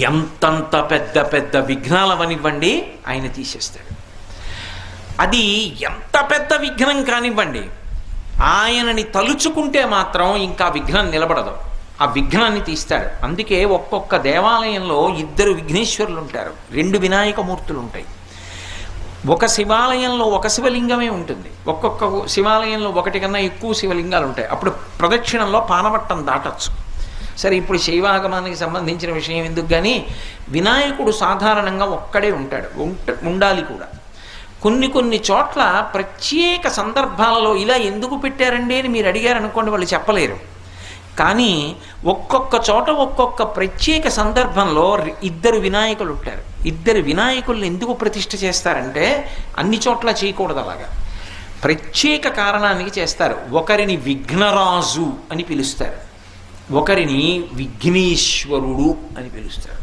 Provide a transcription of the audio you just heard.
ఎంతంత పెద్ద పెద్ద విఘ్నాలవనివ్వండి ఆయన తీసేస్తాడు. అది ఎంత పెద్ద విఘ్నం కానివ్వండి ఆయనని తలుచుకుంటే మాత్రం ఇంకా విఘ్నం నిలబడదు. ఆ విఘ్నాన్ని తీస్తాడు. అందుకే ఒక్కొక్క దేవాలయంలో ఇద్దరు విఘ్నేశ్వరులు ఉంటారు రెండు వినాయక మూర్తులు ఉంటాయి ఒక శివాలయంలో ఒక శివలింగమే ఉంటుంది. ఒక్కొక్క శివాలయంలో ఒకటి కన్నా ఎక్కువ శివలింగాలు ఉంటాయి అప్పుడు ప్రదక్షిణంలో పానవట్టం దాటచ్చు. సరే ఇప్పుడు శైవాగమానికి సంబంధించిన విషయం ఎందుకు కానీ వినాయకుడు సాధారణంగా ఒక్కడే ఉంటాడు. ఉండాలి కూడా. కొన్ని కొన్ని చోట్ల ప్రత్యేక సందర్భాలలో ఇలా ఎందుకు పెట్టారండి అని మీరు అడిగారు అనుకోండి వాళ్ళు చెప్పలేరు. కానీ ఒక్కొక్క చోట ఒక్కొక్క ప్రత్యేక సందర్భంలో ఇద్దరు వినాయకులు ఉంటారు. ఇద్దరు వినాయకుల్ని ఎందుకు ప్రతిష్ఠ చేస్తారంటే అన్ని చోట్ల చేయకూడదు అలాగా. ప్రత్యేక కారణానికి చేస్తారు. ఒకరిని విఘ్నరాజు అని పిలుస్తారు. ఒకరిని విఘ్నేశ్వరుడు అని పిలుస్తారు.